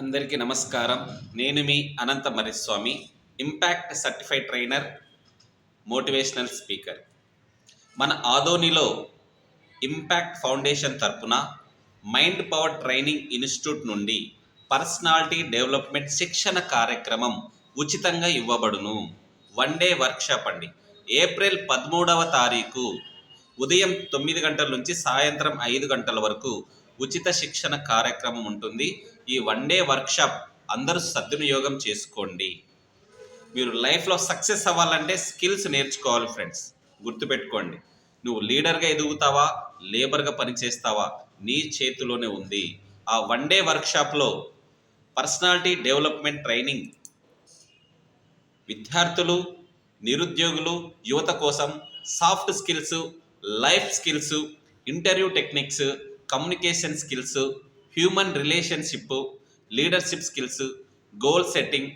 అందరికీ నమస్కారం. నేను మీ Anantha Mariswamy impact certified trainer motivational speaker మన ఆదోనిలో ఇంపాక్ట్ ఫౌండేషన్ తరపున మైండ్ పవర్ ట్రైనింగ్ ఇన్స్టిట్యూట్ నుండి పర్సనాలిటీ డెవలప్మెంట్ శిక్షణ కార్యక్రమం ఉచితంగా ఇవ్వబడును. వన్ డే వర్క్షాప్ అండి. ఏప్రిల్ పదమూడవ తారీఖు ఉదయం తొమ్మిది గంటల నుంచి సాయంత్రం ఐదు గంటల వరకు ఉచిత శిక్షణ కార్యక్రమం ఉంటుంది. ఈ వన్ డే వర్క్షాప్ అందరూ సద్వినియోగం చేసుకోండి. మీరు లైఫ్లో సక్సెస్ అవ్వాలంటే స్కిల్స్ నేర్చుకోవాలి ఫ్రెండ్స్ గుర్తుపెట్టుకోండి. నువ్వు లీడర్గా ఎదుగుతావా? లేబర్గా పనిచేస్తావా నీ చేతిలోనే ఉంది. ఆ వన్ డే వర్క్షాప్లో పర్సనాలిటీ డెవలప్మెంట్ ట్రైనింగ్ విద్యార్థులు నిరుద్యోగులు యువత కోసం soft skills life skills interview techniques communication skills human relationship leadership skills goal setting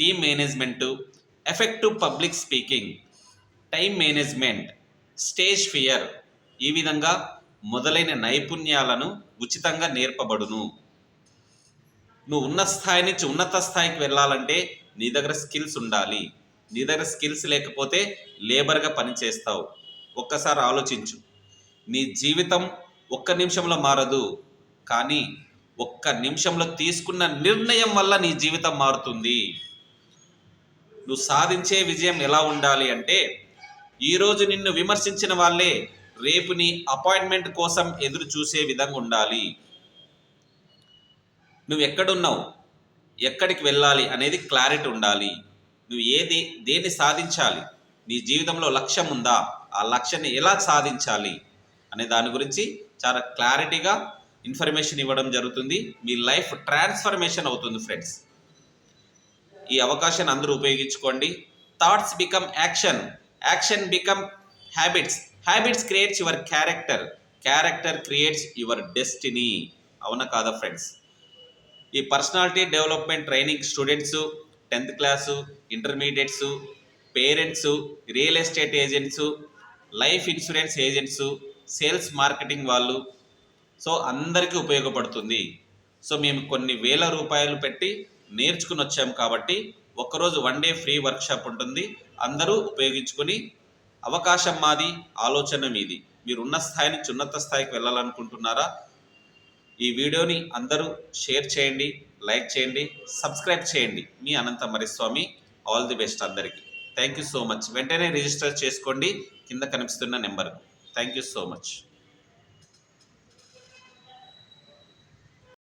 team management effective public speaking time management stage fear ఈ విధంగా మొదలైన నైపుణ్యాలను ఉచితంగా నేర్పబడును. నువ్వు ఉన్న స్థాయి నుంచి ఉన్నత స్థాయికి వెళ్ళాలంటే నీ దగ్గర స్కిల్స్ ఉండాలి. నీ దగ్గర స్కిల్స్ లేకపోతే లేబర్గా పనిచేస్తావు. ఒక్కసారి ఆలోచించు. నీ జీవితం ఒక్క నిమిషంలో మారదు. కానీ ఒక్క నిమిషంలో తీసుకున్న నిర్ణయం వల్ల నీ జీవితం మారుతుంది. నువ్వు సాధించే విజయం ఎలా ఉండాలి అంటే ఈరోజు నిన్ను విమర్శించిన వాళ్ళే రేపు నీ అపాయింట్మెంట్ కోసం ఎదురు చూసే విధంగా ఉండాలి. నువ్వు ఎక్కడున్నావు? ఎక్కడికి వెళ్ళాలి అనేది క్లారిటీ ఉండాలి. నువ్వు ఏది దేన్ని సాధించాలి? నీ జీవితంలో లక్ష్యం ఉందా? ఆ లక్ష్యాన్ని ఎలా సాధించాలి? అనే దాని గురించి చాలా క్లారిటీగా ఇన్ఫర్మేషన్ ఇవ్వడం జరుగుతుంది. మీ లైఫ్ ట్రాన్స్ఫర్మేషన్ అవుతుంది ఫ్రెండ్స్. ఈ అవకాశాన్ని అందరూ ఉపయోగించుకోండి. Thoughts become action. Action become habits. Habits creates your character. Character creates your destiny. అవునా కాదా ఫ్రెండ్స్? ఈ personality development training students tenth class intermediates parents real estate agents life insurance agents sales marketing వాళ్ళు. So అందరికీ ఉపయోగపడుతుంది. So మేము కొన్ని వేల రూపాయలు పెట్టి నేర్చుకుని వచ్చాము కాబట్టి ఒకరోజు వన్ డే ఫ్రీ వర్క్షాప్ ఉంటుంది. అందరూ ఉపయోగించుకొని అవకాశం మాది ఆలోచన మీది. మీరు ఉన్న స్థాయి నుంచి ఉన్నత స్థాయికి వెళ్ళాలనుకుంటున్నారా? ఈ వీడియోని అందరూ షేర్ చేయండి లైక్ చేయండి సబ్స్క్రైబ్ చేయండి. మీ Anantha Mariswamy all the best అందరికీ. Thank you so much. వెంటనే రిజిస్టర్ చేసుకోండి. కింద కనిపిస్తున్న number thank you so much